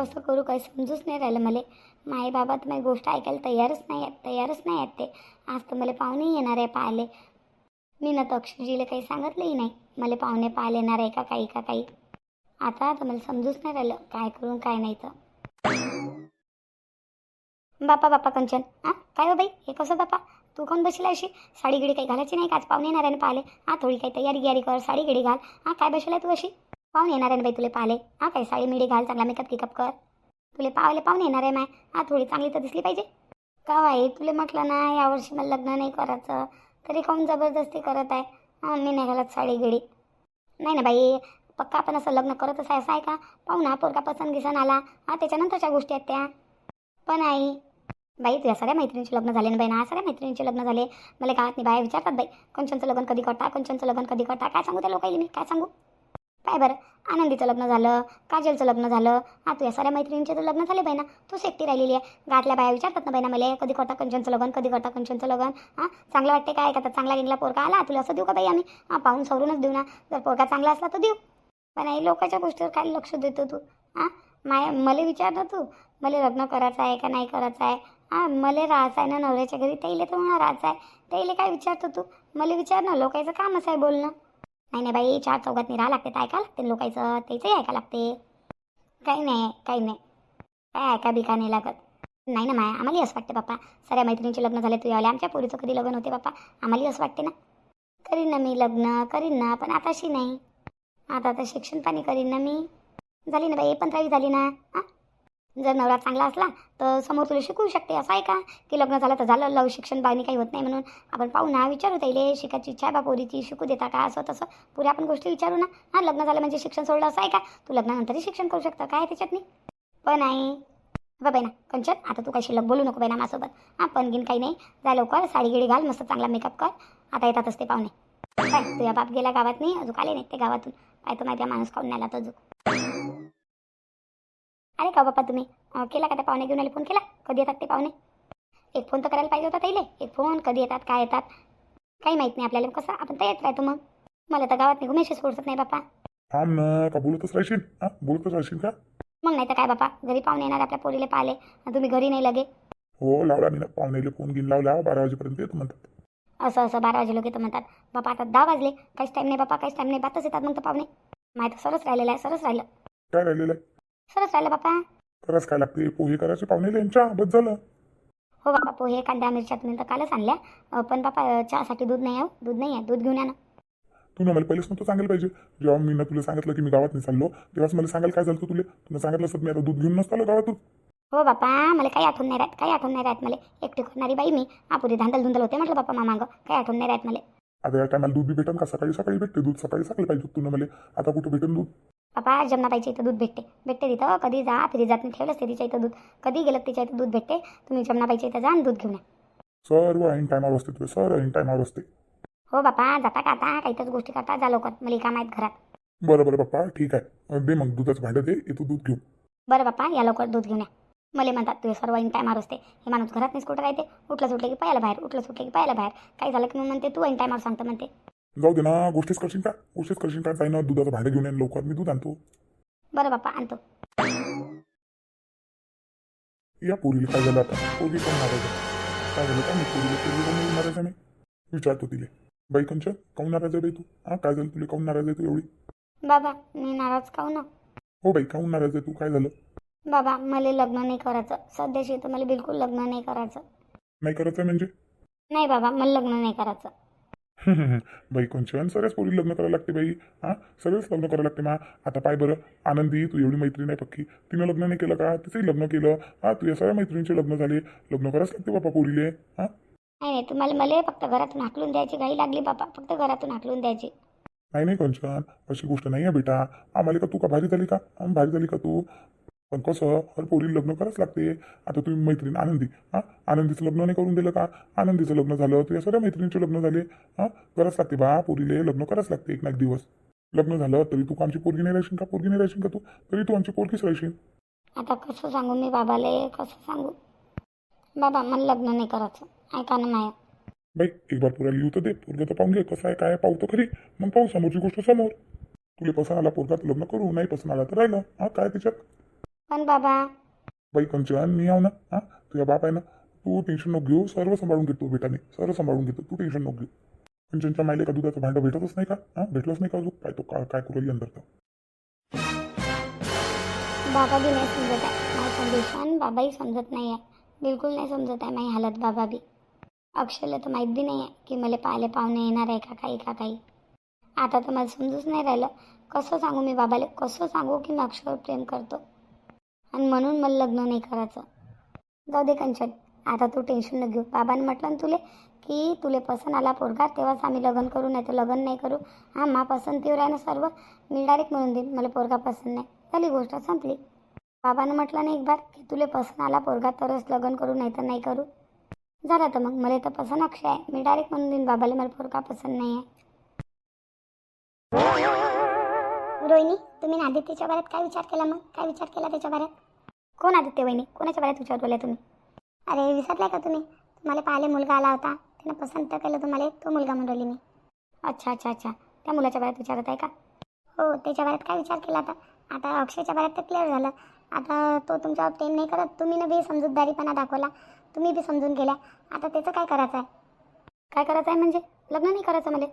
कसं करू काही समजूच नाही राहिलं मला. माई बाबा तर माझी गोष्ट ऐकायला तयारच नाही आहेत तयारच नाही आहेत ते. आज तर मला पाहुणे येणार आहे पाहिले मी ना तक्षजीला काही सांगितलंही नाही. मला पाहुणे पाहायला येणार आहे का काही का काही? आता तर मला समजूच नाही राहिलं काय करून काय नाही तर. बापा बापा कंचन. हां काय हो बाई? हे कसं बापा? तू कोण बसला अशी? साडी गिडी काही घालायची नाही का? आज पाहुणे येणार आहे ना पाहिले हां थोडी काही तयारी गियारी कर साडी गिडी घाल. हां काय बसला तू अशी? पाहुणे येणार आहे ना बाई तुला पाहिले हां काय साडी मिडी घाल चांगला मेकअप किकअप कर. तुला पावले पाहुणे येणार आहे माय. हा थोडी चांगली तर दिसली पाहिजे. का बाई तुला म्हटलं ना यावर्षी मला लग्न नाही करायचं. तरी काऊन जबरदस्ती करत आहे? हां मी नाही घालत साडी गिडी. नाही ना बाई पक्का आपण असं लग्न करतच आहे असं आहे का? पाहू ना पोरका पसंत गिसन आला. हा त्याच्यानंतरच्या गोष्टी आहेत त्या. पण आई बाई तुझ्या सगळ्या मैत्रिणींचे लग्न झाले ना बाई ना? सगळ्या मैत्रिणींचे लग्न झाले. मला गावात नाही बाया विचारतात बाई? कंचनचं लग्न कधी करता कंचनचं लग्न कधी करता काय सांगू त्या लोकांनी मी? काय सांगू? काय बरं? आनंदीचं लग्न झालं काजलचं लग्न झालं. हा तुझ्या साऱ्या मैत्रिणींचे तर लग्न झाले बाई तू तूच एकटी राहिलेली आहे. गाठल्या बाया विचारतात ना बाई मला कधी करता कंचनचं लग्न कधी करता कंचनचं लग्न? हां चांगलं वाटते काय का? तर चांगला गिंगला पोरका आला तुला असं देऊ का बाई आम्ही? हां पाहून सवरूनच देऊ ना. जर पोरका चांगला असला तर देऊ. पण आई लोकांच्या गोष्टीवर काय लक्ष देतो तू? हां माय मला विचारलं तू. मला लग्न करायचं आहे का नाही करायचं आहे? हां मला राहायचं आहे ना नवऱ्याच्या घरी? त्याला तर म्हणा राहायचं आहे. त्याला काय विचारतो तू? मला विचार ना लोकांचं कामच आहे बोलणं. नाही नाही बाई चार चौघात राहा लागते तर ऐका लागते लोकांचं त्याचंही ऐका लागते. काही नाही काही नाही. काय ऐका बिका नाही लागत. नाही ना माया आम्हालाही असं वाटते बाप्पा. सगळ्या मैत्रिणीचे लग्न झाले तुझ्यावाले आमच्या पोरीचं कधी लग्न होते बाप्पा? आम्हालाही असं वाटते ना. करीन ना मी लग्न करीन ना पण आताशी नाही. आता आता शिक्षण पाणी करीन ना मी. झाली ना बाई पंधरावी झाली ना. हां? जर नवरा चांगला असला तर समोर तुला शिकवू शकते. असं आहे का? की लग्न झालं तर झालं. लव शिक्षण बाणी काही होत नाही म्हणून आपण पाहू ना विचारू त्याइले शिकायची इच्छा आहे बा पोरीची शिकू देता का? असं तसं पुऱ्या आपण गोष्टी विचारू ना. हां लग्न झालं म्हणजे शिक्षण सोडलं असं आहे का? तू लग्नानंतरही शिक्षण करू शकतं. काय त्याच्यात नाही पण आहे. बा ना कंचन आता तू काही शिल्लक बोलू नको बाई ना माझ्यासोबत. हां पण गिन काही नाही. जा लवकर साडी गिडी घाल मस्त चांगला मेकअप कर. आता येतातच ते पाहुणे. काय तुझ्या बाप गेला गावात नाही अजून आले नाहीत ते गावातून. काय तर माहिती आहे माणूस खाऊन नाही आला तर अजून. अरे का बाप्पा तुम्ही? केला का त्या पाहुणे घेऊन आले? फोन केला? कधी येतात ते पाहुणे? एक फोन तर करायला पाहिजे होता ताईले. एक फोन कधी येतात काय येतात? काही माहीत नाही आपल्याला. कसं? आपण तयार राहतो मग. मला तर गावात निघू मेसेज सोडत नाही बापा थांब ना का बोलतच राहशील? हा बोलतच राहशील का? मग नाही तर काय बापा घरी पाहुणे येणार आपल्या पोरीले पाहिले तुम्ही घरी नाही लगे. हो लावला मी ना. पाहुणेले फोन घेऊन लावला. बारा वाजेपर्यंत येतो म्हणतात. असं असं. बारा वाजे लोक येतं म्हणतात. बापा आता दहा वाजले. काहीच टाईम नाही बापा काहीच टाईम नाही. बातच येतात मग तर पाहुणे. माहीत सरच राहिलेलं आहे सरच राहिलं. काय राहिलेलं आहे? सरच राहिलं बापा. करायच काय लागते पोहे करायचे पाहुणेले यांच्या. बस झालं. हो बापा पोहे कांद्या मिरच्या तुम्ही तर कालच आणल्या. अं, पण बापा चहासाठी दूध नाही आहे हो. दूध नाही आहे. दूध घेऊन या ना. तू ना मला पहिलेच नव्हतं सांगायला पाहिजे. जेव्हा मी ना तुला सांगितलं की मी गावात नाही चाललो तेव्हाच मला सांगायला काय झालं तुला? तुला सांगितलं असत मी आता दूध घेऊन नसतो आलो गावातून. हो बापा मला काही आठवण नाही राहत. काही आठवण नाही राहत मला. एकटी करणारी बाई मी. आपुरी धांदल धुंदल होते म्हटलं बापा मामांग. काही आठवण नाही राहत मला. आता या टायमाला दूध बी भेटेन का? सकाळी सकाळी भेटते दूध. सकाळी सकाळी पाहिजे तू ना मला. आता कुठं भेटेन दूध? बापा जमनाबाईच्या इथं दूध भेटते. भेटते तिथं. कधी जा फिरी जात नाही. ठेवलंच ते तिच्या इथं दूध. कधी गेलं तिच्या इथं दूध भेटते तुम्ही जमनाबाईच्या इथं जा आणि दूध घेऊन या. सर्व ऐन टायमावर असते तुझे सर्व ऐन टायमावर असते. हो बापा जाता का आता? काहीतरी गोष्टी करता जा लवकर. मला काम आहेत घरात. बरं बरं पप्पा ठीक आहे. दे मग दुधाचं भांडं दे. येतो दूध घेऊन बरं बापा या लवकर दूध घेऊन या. मला म्हणतात तुझे सर्व इन टायमावर असते. हे माणूस घरात नाही कुठं राहते उठलं सुटलं की पाहायला बाहेर. उठलं सुटलं की पाहायला बाहेर. काही झालं की मग म्हणते तू इन टायमावर सांगतं म्हणते. जाऊ दे ना गोष्टीच करशील का? गोष्टीच करशील का? जाईन दुधाचं भांडं घेऊन येईन लवकर मी दूध आणतो. बरं बापा आणतो. या पोरीला काय झालं आता? कोण नाराज आहे काय झालं का मी पोरीला कोण नाराज आहे मी विचारतो तिले. बाई कंचन काऊन नाराज आहे बाई तू? हा काय झालं तुला? काऊन नाराज आहे तू एवढी? बाबा मी नाराज काहू ना हो बाई काऊन नाराज आहे तू? काय झालं? बाबा मला लग्न नाही करायचं. सध्याशी तर मला बिलकुल लग्न नाही करायचं. नाही करायचं म्हणजे? नाही बाबा मला लग्न नाही करायचं. बाई कंचन सगळ्याच पोरी लग्न करायला लागते बाई. हा? सगळेच लग्न करायला लागते मा. आता पाय बरं आनंदी तू एवढी मैत्रीण आहे पक्की. तिनं लग्न नाही केलं का? तिचंही लग्न केलं. हा तुझ्या सगळ्या मैत्रिणीचे लग्न झाले. लग्न करायच लागते बापा पोरीले. हा? नाही नाही तुम्हाला मला फक्त घरातून हाकलून द्यायची घाई लागली बाबा फक्त घरातून हाकलून द्यायची. नाही नाही कंचन अशी गोष्ट नाही आहे बेटा. आम्हाला का तू का भारी झाली का? भारी झाली का तू? पण कसं हर पोरी लग्न करावंच लागते. आता तुम्ही मैत्रीण आनंदी. हां? आनंदीचं लग्न नाही करून दिलं का? आनंदीचं लग्न झालं तुझ्या सगळ्या मैत्रिणीचे लग्न झाले. हां? करावंच लागते बा. पोरीले लग्न करावंच लागते एक ना एक दिवस. लग्न झालं तरी तू आमची पोरगी नाही राहशील का? पोरगी नाही राहशील का तू? तरी तू आमची पोरगीच राहशील. आता कसं सांगू मी बाबाले? कसं सांगू? बाबा मला लग्न नाही करायचं. ऐका ना माया. बाई एक बार पोराला येऊ तर दे. पोरगं तर पाहून घे कसं आहे काय पाहू तर खरी. मग पाहू समोरची गोष्ट समोर. तुला पसंत आला पोरगा तर लग्न करू नाही पसंत आला तर राहिलं. हां? काय त्याच्यात? पण बाबा. बाई कंचन मी आहो ना हा? तुझ्या बाप आहे ना तू टेन्शन नको घेऊ सर्व सांभाळून घेतो बेटाने सर्व सांभाळून घेतो तू टेन्शन नको घेऊ. कंचनच्या मायले का दुधाचं भांडं भेटतच नाही का? हा? भेटलंच नाही का अजून? काय तो काय काय करू अंदर तर? बाबा बी नाही समजत आहे. माझी कंडिशन बाबाही समजत नाही आहे बिलकुल नाही समजत आहे माझी हालत बाबा बी. अक्षयला तर माहीत बी नाही आहे की मला पाहिले पाहुणे येणार आहे का काही का काही. आता तर मला समजूच नाही राहिलं. कसं सांगू मी बाबाला? कसं सांगू की मी अक्षयवर प्रेम करतो? आणि म्हणून मला लग्न नाही करायचं. जाऊ दे कंचन आता तू टेन्शन न घेऊ. बाबांनी म्हटलं ना तुले की तुले पसंत आला पोरगा तेव्हाच आम्ही लग्न करू नाही तर लग्न नाही करू. हां मा पसंतीवर आहे ना सर्व. मी डायरेक्ट म्हणून देईन मला पोरगा पसंत नाही. झाली गोष्ट संपली. बाबानं म्हटलं ना एक बार की तुले पसंत आला पोरगा तरच लग्न करू नाही तर नाही करू. झालं तर मग मला तर पसंत अक्षय आहे. मी डायरेक्ट म्हणून देईन बाबाला मला पोरगा पसंत नाही आहे. रोहिणी तुम्ही आदित्यच्या बाऱ्यात काय विचार केला मग? काय विचार केला त्याच्या बाऱ्यात? कोण आदित्य वहिनी? कोणाच्या बाऱ्यात विचार बोलला तुम्ही? अरे विसरलाय का तुम्ही? तुम्हाला पाहिले मुलगा आला होता. त्यानं पसंत केलं तुम्हाला तो मुलगा म्हणून मी. अच्छा अच्छा अच्छा. त्या मुलाच्या बाऱ्यात विचारत आहे का? हो त्याच्या बाऱ्यात काय विचार केला आता? आता अक्षयच्या बाऱ्यात तर क्लिअर झालं. आता तो तुमच्यावर प्रेम नाही करत. तुम्ही ना बी समजूतदारीपणा दाखवला. तुम्ही बी समजून गेल्या. आता त्याचं काय करायचं आहे? काय करायचं आहे म्हणजे? लग्न नाही करायचं मला?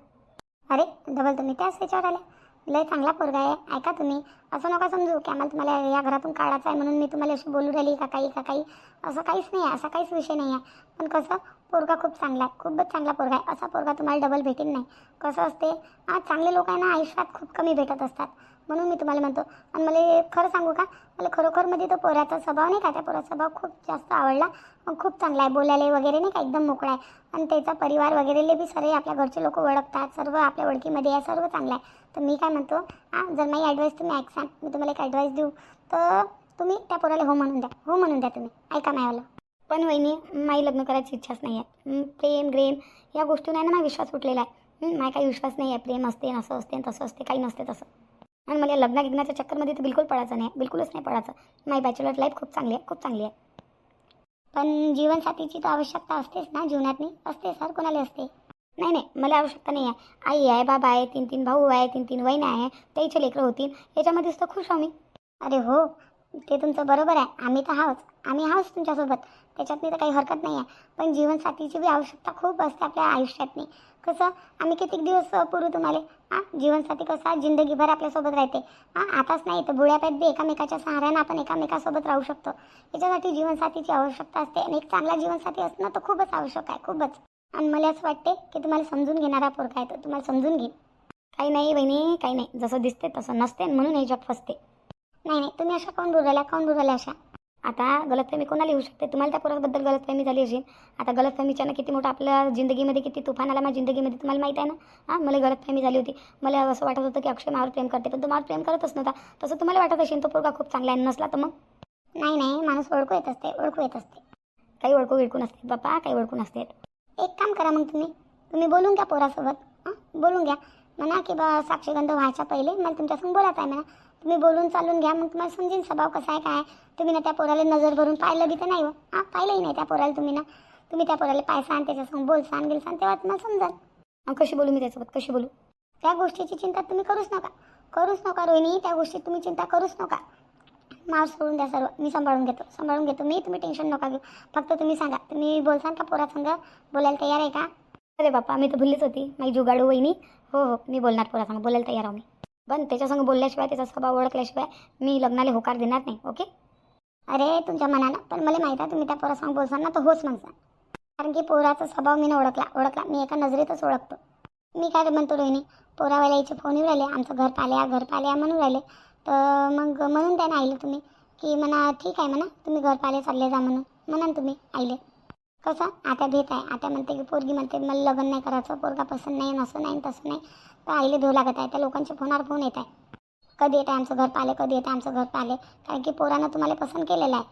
अरे डबल तुम्ही त्याच त्याच्यावर आल्या. लय चांगला पोरगा आहे. ऐका तुम्ही. असं नका समजू. की आम्हाला तुम्हाला या घरातून काढायचं आहे म्हणून मी तुम्हाला अशी बोलू राहिली का काही का काही? असं काहीच नाही आहे. असा काहीच विषय नाही आहे. पण कसं पोरगा खूप चांगला आहे. खूपच चांगला पोरगा आहे. असा पोरगा तुम्हाला डबल भेटेल नाही. कसं असते आज चांगले लोक आहे ना आयुष्यात खूप कमी भेटत असतात. म्हणून मी तुम्हाला म्हणतो. आणि मला खरं सांगू का? मला खरोखरमध्ये तो पोराचा स्वभाव नाही का? त्या पोराचा स्वभाव खूप जास्त आवडला. खूप चांगला आहे. बोलायला वगैरे नाही का? एकदम मोकळा आहे. आणि त्याचा परिवार वगैरेले बी सर्व आपल्या घरचे लोक ओळखतात. सर्व आपल्या ओळखीमध्ये आहे. सर्व चांगलं आहे. तर मी काय म्हणतो? हां जर माझी ॲडवाईस तुम्ही ऐकसान मी तुम्हाला एक ॲडवाईस देऊ. तर तुम्ही त्या पोराला हो म्हणून द्या. हो म्हणून द्या तुम्ही. ऐका मायाला पण वहिनी माई लग्न करायची इच्छाच नाही आहे. प्रेम ग्रेम या गोष्टींना ना विश्वास उठलेला आहे. माझा काही विश्वास नाही आहे. प्रेम असते असं असते तसं असते. काही नसते तसं. आणि मला लग्न गिग्नाच्या चक्करमध्ये तर बिलकुल पडायचं नाही. बिलकुलच नाही पडायचं नाही बॅचलर लाईफ खूप चांगली आहे खूप चांगली आहे. पण जीवनसाथीची तर आवश्यकता असतेच ना जीवनात नाही असते सर कोणाला असते? नाही नाही मला आवश्यकता नाही आहे. आई आहे बाबा आहे तीन तीन भाऊ आहे तीन तीन वहिनी आहे त्याचे लेकरं होतील. याच्यामध्येच तर खुश आहो मी. अरे हो ते तुमचं बरोबर आहे. आम्ही तर हावच आम्ही हावच तुमच्यासोबत. त्याच्यातनी तर काही हरकत नाही आहे पण जीवनसाथीची बी आवश्यकता खूप असते आपल्या आयुष्यातनी. कसं आम्ही कितीक दिवस पुरू तुम्हाला? हां जीवनसाथी कसा जिंदगीभर आपल्यासोबत राहते. हां आताच नाही तर बुढ्यापात बी एकामेकाच्या सहाऱ्यानं आपण एकामेकासोबत राहू शकतो. याच्यासाठी जीवनसाथीची आवश्यकता असते आणि एक चांगला जीवनसाथी असणं तर खूपच आवश्यक आहे खूपच. आणि मला असं वाटते की तुम्हाला समजून घेणारा पोरका आहे तो. तुम्हाला समजून घेईन. काही नाही बहिणी काही नाही. जसं दिसते तसं नसते म्हणून हे जग फसते. नाही नाही. तुम्ही अशा काऊन बोलायला काऊन बोलायला अशा? आता गलतफहमी कोणाला येऊ शकते? तुम्हाला त्या पोराबद्दल गलतफहमी झाली असेल. आता गलतफहमीच्यानं किती मोठं आपल्या जिंदगीमध्ये किती तुफान आला माझ्या जिंदगीमध्ये तुम्हाला माहीत आहे ना? हां मला गलतफहमी झाली होती. मला असं वाटत होतं की अक्षय मावर प्रेम करते पण तो मावर प्रेम करतच नव्हता. तसं तुम्हाला वाटत असेल तो पोरगा खूप चांगला आहे नसला तर मग? नाही नाही माणूस ओळखू येत असते ओळखू येत असते. काही ओळखू विळखू नसते बापा काही ओळखू नसते. एक काम करा मग तुम्ही. तुम्ही बोलून घ्या पोरासोबत हां? बोलून घ्या. म्हणा की बा साक्षीगंध व्हायच्या पहिले मला तुमच्यासंग बोलायचं आहे म्हणा. तुम्ही बोलून चालून घ्या मग तुम्हाला समजेन स्वभाव कसा आहे काय. तुम्ही ना त्या पोराला नजर भरून पाहिलं बी तर नाही हो. हां पाहिलंही नाही त्या पोराला तुम्ही ना. तुम्ही त्या पोराला पायसान त्याच्यासंग बोलसान गिलसान तेव्हा तुम्हाला समजाल. मग कशी बोलू मी त्याच्यासोबत कशी बोलू? त्या गोष्टीची चिंता तुम्ही करूच नका. करूच नका रोहिणी त्या गोष्टीत तुम्ही चिंता करूच नका. मार सोडून द्या सर्व. मी सांभाळून घेतो. सांभाळून घेतो मी तुम्ही टेन्शन नका घेऊ. फक्त तुम्ही सांगा. तुम्ही बोलसान का पोरासंग? बोलायला तयार आहे का? अरे बापा मी तर भुललीच होती. माझी जुगाडू वहिनी. हो हो मी बोलणार पोरासंग बोलायला तयार आहो मी. पण त्याच्यासंग बोलल्याशिवाय त्याचा स्वभाव ओळखल्याशिवाय मी लग्नाला होकार देणार नाही ओके? अरे तुमच्या मनानं पण मला माहीत आहे तुम्ही त्या पोरासंग बोलसान ना तर होच म्हणसान. कारण की पोराचा स्वभाव मी ओळखला ओळखला मी एका नजरेतच ओळखतो. मी काय म्हणतो रोहिणी पोरावाल्याचे फोन येऊ राहिले आमचं घर पाल्या घर पाल्या म्हणून राहिले तर मग म्हणून त्यानं आईले तुम्ही की म्हणा ठीक आहे म्हणा तुम्ही घर पाले चालले जा म्हणून म्हणा ना तुम्ही आईले. कसं आता भेट आहे. आता म्हणते की पोरगी म्हणते मला लग्न नाही करायचं पोरगा पसंत नाही असं नाही तसं नाही. तर आईले भेव लागत आहे. त्या लोकांचे फोनावर फोन येत आहे. कधी येत आहे आमचं घर पाले कधी येतं आमचं घर पाले कारण की पोरानं तुम्हाला पसंत केलेलं आहे.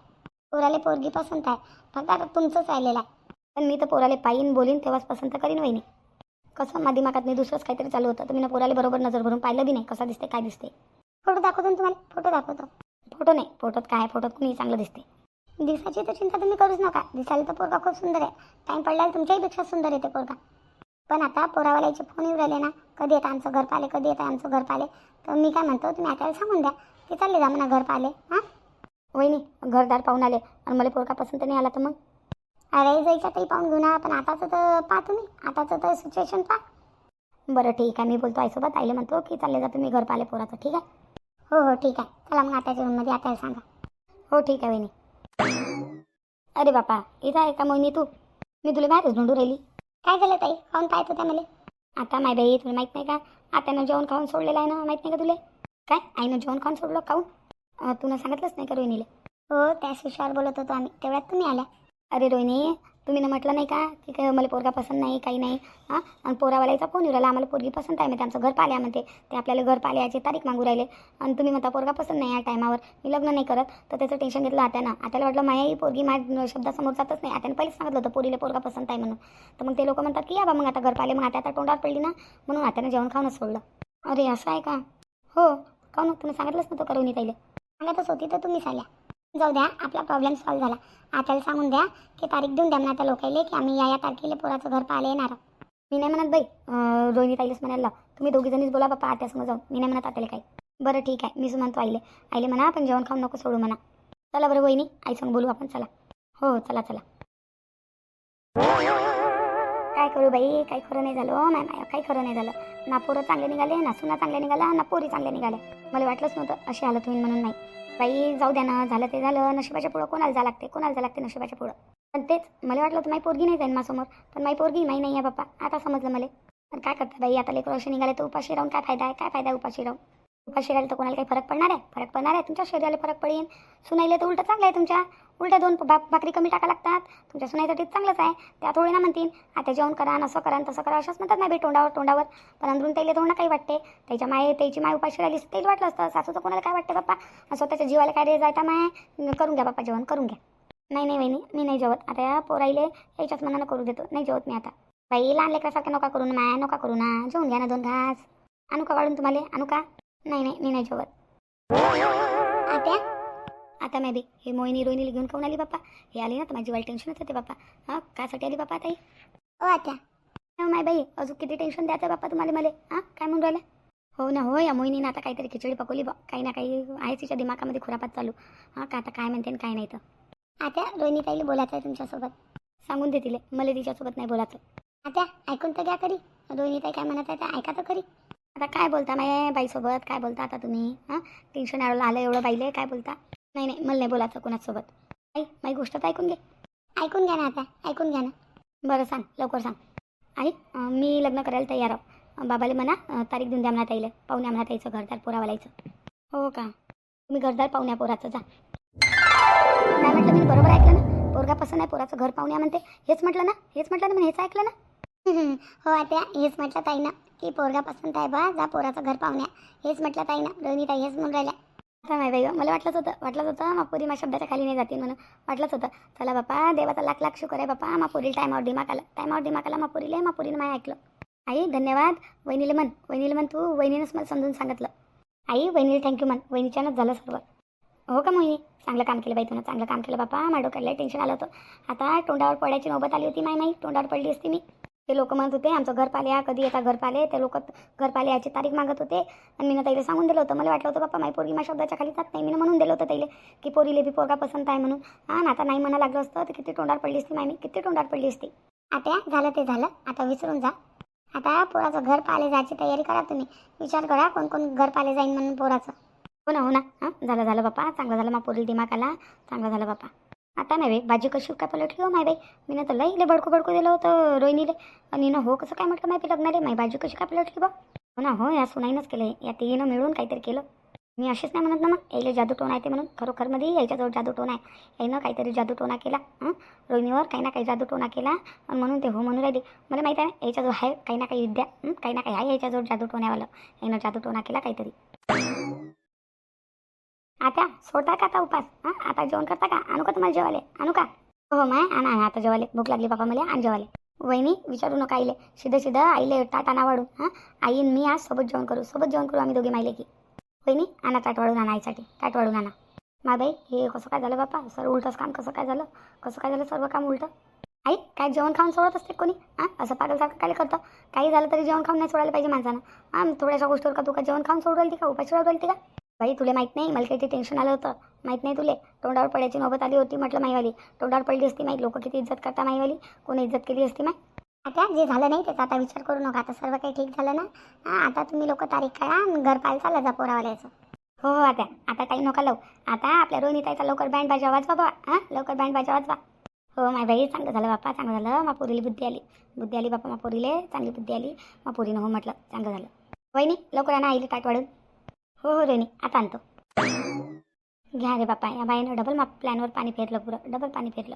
पोराले पोरगी पसंत आहे. फक्त आता तुमचंच राहिलेलं आहे. पण मी तर पोराले पायीन बोलीन तेव्हाच पसंत करीन वहिनी. कसं? माझ्या दिमागात नाही दुसरंच काहीतरी चालू होतं. तर मी ना पोराले बरोबर नजर भरून पाहिलं बी नाही. कसा दिसते काय दिसते फोटो दाखवतो ना तुम्हाला? फोटो दाखवतो. फोटो नाही. फोटोत काय? फोटोत कुणी चांगलं दिसते दिसाची तर चिंता तुम्ही करूच नका. दिसायला तर पोरगा खूप सुंदर आहे. टाईम पडल्यावर तुमच्याहीपेक्षा सुंदर येते पोरगा. पण आता पोरावाल्याचे फोन येऊ राहिले ना. कधी येतं आमचं घर पाले कधी येतं आमचं घर पाले तर मी काय म्हणतो तुम्ही आता सांगून द्या. की चालले जा म्हणा घर पाले हां? वहिनी घरदार पाहून आले. आणि मला पोरका पसंत नाही आला तर मग? अरे जायच्या काही पाहून घेऊ ना पण आताचं तर पहा तुम्ही. आताचं तर सिच्युएशन पहा. बरं ठीक आहे. मी बोलतो आईसोबत. आईला म्हणतो की चालले जा तुम्ही घर पाले पोराचं. ठीक आहे? हो हो ठीक आहे. चला मग आताच्या रूममध्ये आता सांगा. हो ठीक आहे वहिनी. अरे बापा इथं आहे का मोहिनी तू? मी तुला बाहेरच ढूंढू राहिली. काय झालं ताई? खाऊन पाहत होत्या मला आता माय बाई तुला माहीत नाही का? आत्यानं जेवण खाऊन सोडलेलं आहे ना माहीत नाही का तुला? काय? आईनं जेवण खाऊन सोडलं खाऊन? तुला सांगितलंच नाही का रोहिणीला? हो त्याच विषयावर बोलत होतो आम्ही. तेवढ्यात तुम्ही आल्या. अरे रोहिणी तुम्ही ना म्हटलं नाही का की काय मला पोरगा पसंत नाही काही नाही. हां? आणि पोरावाल्याचा फोन येऊ राहिला आम्हाला पोरगी पसंत आहे म्हणते आमचं घर पाल्या म्हणते. ते आपल्याला घर पाल्याची तारीख मागू राहिले. आणि तुम्ही म्हणता पोरगा पसंत नाही या टायमावर मी लग्न नाही करत तर त्याचं टेन्शन घेतलं आत्यानं. आत्याला वाटलं माया ही पोरगी माझ्या शब्दासमोर जातच नाही. आत्यानं पहिलेच सांगितलं होतं पोरीला पोरगा पसंत आहे म्हणून. तर मग ते लोक म्हणतात की या बा मग आता घर पाले मग आता आता तोंडावर पडली ना. म्हणून आत्यानं जेवण खाऊनच सोडलं. अरे असं आहे का? हो. काऊन? तुम्ही सांगितलंच नव्हतं करून येईल सांगतच होती तर तुम्हीच आल्या. जाऊ द्या आपला प्रॉब्लेम सॉल्व्ह झाला. आत्याला सांगून द्या की तारीख देऊन द्या म्हणा त्या लोकायले की आम्ही या या तारखेला पोराचं घर पाहायला येणार आहोत. मी नाही म्हणत बाई रोहिणी ताईलाच म्हणायला तुम्ही दोघी जणीच बोला बाप्पा आत्यासमोर जाऊन. मी नाही म्हणत आत्याला काही. बरं ठीक आहे मीच म्हणतो आईले. आईले म्हणा आपण जेवण खाऊन नको सोडू म्हणा. चला बरं वहिनी आईसंग बोलू आपण चला. हो चला चला. करू बाई काही खरं नाही झालं हो नाही काही खरं नाही झालं. ना पोरं चांगले निघाले ना सुना चांगल्या निघाल्या ना पोरी चांगल्या निघाल्या मला वाटलंच नव्हतं अशी हालत होईल म्हणून नाही. बाई जाऊ द्या ना झालं ते झालं नशिबाच्या पुढं कोणाला जा लागते कोणाला जा लागते नशिबाच्या पुढं? पण तेच मला वाटलं होतं माई पोरगी नाही जाईन माझ्यासमोर पण माई पोरगी माही नाही आहे बाप्पा आता समजलं मला. पण काय करता बाई आता लेकर असे निघाले तर उपाशी राहून काय फायदा आहे काय फायदा आहे उपाशी राहून? उपाशी राहिलं तर कोणाला काही फरक पडणार आहे? फरक पडणार आहे. तुमच्या शरीराला फरक पडेल सुनाईले तर उलटं चांगलं आहे तुमच्या. उलट्या दोन भा भाकरी कमी टाका लागतात. तुमच्या सुनाईसाठी चांगलंच आहे. त्या थोडी ना म्हणतील आता जेवण करा असं करा तसं करा अशाच म्हणतात नाही बे तोंडावर तोंडावर. पण अंदरून त्याला थोडं ना काही वाटते. त्याच्या माय त्याची माय उपाशी राहिली तेच त्याला वाटलं असतं. सासूचं कोणाला काय वाटतं बाप्पा स्वतःच्या जीवाला काय रे जायता माय? करून घ्या बाप्पा जेवण करून घ्या. नाही नाही वहिनी मी नाही जेवत. आता या पोराईले याच्याच मनानं करू देतो. नाही जेवत मी आता. बाई लहान लेकरासारखं नका करू ना माया नका करू ना. जेवून घ्या ना दोन घास. आणू का वाढून तुम्हाला. आणू का नाही नाही मी नाही जेवत. आता आता नाही बी हे मोहिनी रोहिणीला घेऊन खाऊन आली बाप्पा. हे आली ना तर माझी वाईट टेन्शनच होते बाप्पा. हां कासाठी आली बाप्पा ताई ओ आता हो नाही बाई अजून किती टेन्शन द्यायचं बाप्पा तुम्हाला मला? हां काय म्हणून राहिलं हो ना हो या मोहिनीनं आता काहीतरी खिचडी पकवली बा काही ना काही आहे तिच्या दिमागामध्ये खुरापात चालू. हां का आता काय म्हणते आणि काय नाही तर. आता रोहिणी ताईला बोलायचं आहे तुमच्यासोबत. सांगून दे तिले. मला तिच्यासोबत नाही बोलायचं. आता ऐकून तर घ्या तरी रोहिणी ताई काय म्हणत आहे ते ऐका तर खरी आता काय बोलता माय बाईसोबत? काय बोलता आता तुम्ही? हां? टेन्शन आलं आलं एवढं बाईले काय बोलता? नाही नाही मला नाही बोलायचं कोणासोबत. आई माझी गोष्ट तर ऐकून घे. ऐकून घ्या ना आता ऐकून घ्या ना. बरं सांग लवकर सांग. आई मी लग्न करायला तयार आहो. बाबाले म्हणा तारीख देऊन द्या म्हणा ताईला. पाहुण्या म्हणा ताईचं घरदार पोरावालायचं हो का? तुम्ही घरदार पाहुण्या पोराचं जा. काय म्हटलं मी बरोबर ऐकलं ना? पोरगा पसंत आहे पोराचं घर पाहुण्या म्हणते. हेच म्हटलं ना? हेच म्हटलं ना? मग हेच ऐकलं ना? हो आता हेच म्हटलं ताई ना की पोरगा पसंत आहे बा जा पोराचं घर पाहुण्या हेच म्हटलं ताई ना रोहिणी ताई हेच म्हणून राहिल्या. आता नाही बाई मला वाटलंच होतं वाटलंच होतं मा पोरी शब्दाच्या खाली नाही जातील म्हणून. वाटलंच होतं. चला बापा देवाचा लाख लाख शुकर आहे बापा मा पोरी टायमावर दिमाग आला. टायमावर दिमाग आला मा पोरीला मा माय ऐकलं. आई धन्यवाद. वहिनीला म्हण वहिनीला म्हण तू वहिनीनंच मला समजून सांगितलं. आई वहिनीला थँक्यू म्हण वहिनीच्यानंच झालं सर्व. हो का मोहिनी? चांगलं काम केलं बाई तुला चांगलं काम केलं बापा. माझ्या डोक्याला टेन्शन आलं होतं. आता तोंडावर पडायची नोबत आली होती माय माई तोंडावर पडली असती मी. ते लोक म्हणत होते आमचं घर पाल्या कधी येता घर पाले ते लोक घर पाले याची तारीख मागत होते. आणि मी ताईला सांगून दिलं होतं मला वाटलं होतं बाप्पा माई पोरगी माझ्या शब्दाच्या खाली जात नाही. मी म्हणून दिलं होतं ताईले की पोरीले बी पोरगा पसंत आहे म्हणून. हां ना आता नाही म्हणा लागलं असतं तर किती तोंडावर पडली असती माय मी किती तोंडावर पडली असती. आता झालं ते झालं आता विसरून जा. आता पोराचं घर पाले जायची तयारी करा तुम्ही. विचार करा कोण कोण घर पाले जाईन म्हणून पोराचं. हो ना हो ना हां झालं झालं बाप्पा चांगलं झालं मग पोरील दिमाग आला चांगलं झालं बाप्पा आता नाही भाजी कशी काय पलटली हो माय बाई? मी तर लई इले बडकू बडकू दिलं होतं रोहिणीले. आणि ना हो कसं काय म्हटलं माहिती लग्नाले? माई भाजी कशी काय पलटली बा? हो ना हो या सुनाईनंच केलं या तिघीनं मिळून काहीतरी केलं. मी असेच नाही म्हणत ना मग. यायला जादू टोना आहे ते म्हणून. खरोखरमध्ये याच्याजवळ जादू टोना आहे. यानं काहीतरी जादू टोना केला रोहिणीवर काही ना काही जादू टोना केला. आणि म्हणून ते हो म्हणून राहिली. मला माहीत आहे याच्याजवळ आहे काही ना काही विद्या काही ना काही आहे याच्याजवळ जादू टोण्यावालं यानं जादू टोना केला काहीतरी. आता सोडता का आता उपास? हां आता जेवण करता का? आणू का तुम्हाला जेवाले आणू का? हो माय आणा आता जेवाले भूक लागली बाबा मला आणि जेवाले वहिनी विचारू नका आईले. सिधं सिधं आईले ताट आणा वाढून हां. आई मी आज सोबत जेवण करू सोबत जेवण करू आम्ही दोघे माहिले की. वहिनी आणा ताट वाढून आणा आईसाठी ताट वाढून आणा. मा बाई हे कसं काय झालं बापा? सर उलटंच काम कसं काय झालं? कसं काय झालं सर्व काम उलटं? आई काय जेवण खाऊन सोडत असते कोणी? हां असं पागलसारखं काय करतं? काही झालं तरी जेवण खाऊन नाही सोडायला पाहिजे माणसानं. हां थोड्याशा गोष्टीवर का तू का जेवण खाऊन सोडू राहिली का? उपाशी सोडू राहिली का? बाई तुला माहीत नाही मला काही टेन्शन आलं होतं. माहीत नाही तुले. तोंडावर पडायची नोबत आली होती म्हटलं माईवाली. तोंडावर पडली असती माई. लोक किती इज्जत करता माईवाली. कोणी इज्जत केली असती माई? आता जे झालं नाही त्याचा आता विचार करू नका. आता सर्व काही ठीक झालं ना? हां आता तुम्ही लोक तारीख काढा घर पाहायला चालला जा पोरावाल्याचं. हो हो आता. आता काही नका लावू. आता आपल्या रोहिताईचा लवकर बँड बाजा वाजवा बा हां लवकर बँड बाजा वाजवा. हो माय बाई चांगलं झालं बाप्पा चांगलं झालं. मा पोरीला बुद्धी आली. बुद्धी आली बाप्पा मा पोरीले. चांगली बुद्धी आली. मा पोरीनं हो म्हटलं चांगलं झालं. वहिनी लवकर आणा आईली ताट वाढून. हो हो रेणी आता आणतो. घ्या रे बापा या बाईनं डबल मा प्लॅनवर पाणी फेरलं पुरं. डबल पाणी फेरलं